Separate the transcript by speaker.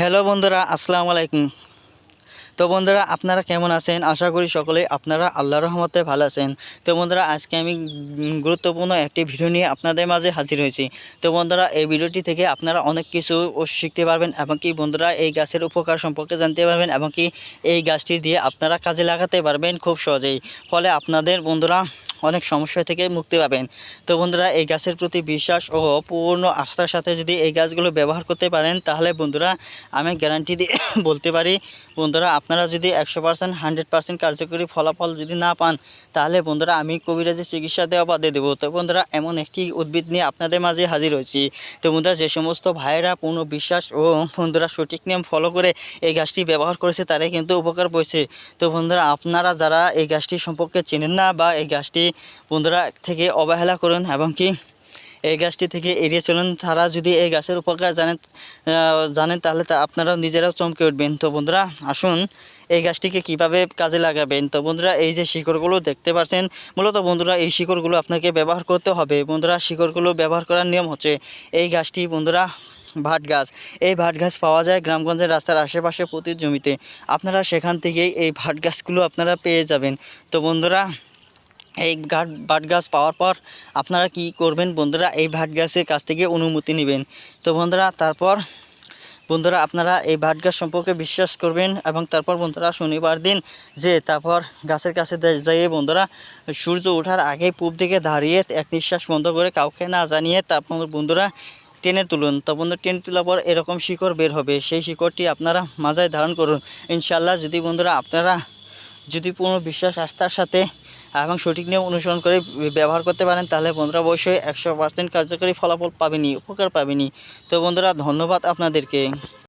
Speaker 1: Hello বন্ধুরা, আসসালামু আলাইকুম। তো বন্ধুরা, আপনারা কেমন আছেন? আশা করি সকলে আপনারা আল্লাহ রহমতে ভালো আছেন। তো বন্ধুরা, আজকে আমি গুরুত্বপূর্ণ একটি ভিডিও নিয়ে আপনাদের মাঝে হাজির হয়েছি। তো বন্ধুরা, এই ভিডিওটি থেকে আপনারা অনেক কিছু শিখতে পারবেন এবং কি বন্ধুরা, এই গাছের উপকার সম্পর্কে জানতে পারবেন এবং কি এই গাছটি দিয়ে আপনারা কাজে লাগাতে পারবেন খুব সহজেই। ফলে আপনাদের বন্ধুরা অনেক সমস্যা থেকে মুক্তি পাবেন। তো বন্ধুরা, এই গাছের প্রতি বিশ্বাস ও পূর্ণ আস্থার সাথে যদি এই গাছগুলো ব্যবহার করতে পারেন, তাহলে বন্ধুরা, আমি গ্যারান্টি দিয়ে বলতে পারি, বন্ধুরা, আপনারা যদি একশো পার্সেন্ট হান্ড্রেড পার্সেন্ট কার্যকরী ফলাফল যদি না পান, তাহলে বন্ধুরা, আমি কবিরাজি চিকিৎসা দেওয়া বাদে দেবো। তো বন্ধুরা, এমন একটি উদ্ভিদ নিয়ে আপনাদের মাঝে হাজির হয়েছি। তো বন্ধুরা, যে সমস্ত ভাইয়েরা পূর্ণ বিশ্বাস ও বন্ধুরা সঠিক নিয়ম ফলো করে এই গাছটি ব্যবহার করেছে, তারাই কিন্তু উপকার পেয়েছে। তো বন্ধুরা, আপনারা যারা এই গাছটি সম্পর্কে চেনেন না বা এই গাছটি বন্ধুরা থেকে অবহেলা করুন এবং কি এই গাছটি থেকে এড়িয়ে চলুন। তারা যদি এই গাছের উপকার জানেন জানেন তাহলে তা আপনারা নিজেরাও চমকে উঠবেন। তো বন্ধুরা, আসুন এই গাছটিকে কীভাবে কাজে লাগাবেন? তো বন্ধুরা, এই যে শিকড়গুলো দেখতে পাচ্ছেন, মূলত বন্ধুরা এই শিকড়গুলো আপনাকে ব্যবহার করতে হবে। বন্ধুরা, শিকড়গুলো ব্যবহার করার নিয়ম হচ্ছে এই গাছটি, বন্ধুরা, ভাট গাছ। এই ভাট গাছ পাওয়া যায় গ্রামগঞ্জের রাস্তার আশেপাশে প্রতি জমিতে। আপনারা সেখান থেকেই এই ভাট গাছগুলো আপনারা পেয়ে যাবেন। তো বন্ধুরা এই ঘাট ভাট গাছ পাওয়ার পর আপনারা কি করবেন বন্ধুরা? এই ভাট গাছের কাছ থেকে অনুমতি নেবেন। তো বন্ধুরা, তারপর বন্ধুরা, আপনারা এই ভাট গাছ সম্পর্কে বিশ্বাস করবেন এবং তারপর বন্ধুরা শনিবার দিন যে তারপর গাছের কাছে যেয়ে বন্ধুরা সূর্য ওঠার আগে পূব দিকে দাঁড়িয়ে এক নিঃশ্বাস বন্ধ করে কাউকে না জানিয়ে তারপর বন্ধুরা টেনে তুলুন। তো বন্ধু টেনে তোলার পর এরকম শিকড় বের হবে। সেই শিকড়টি আপনারা মাজায় ধারণ করুন। ইনশাল্লাহ যদি বন্ধুরা আপনারা যদি পূর্ণ বিশ্বাস, আস্থার সাথে এবং সঠিক নিয়ম অনুসরণ করে ব্যবহার করতে পারেন, তাহলে বন্ধুরা অবশ্যই একশো পার্সেন্ট কার্যকরী ফলাফল পাবেনি উপকার পাবেনি তো বন্ধুরা, ধন্যবাদ আপনাদেরকে।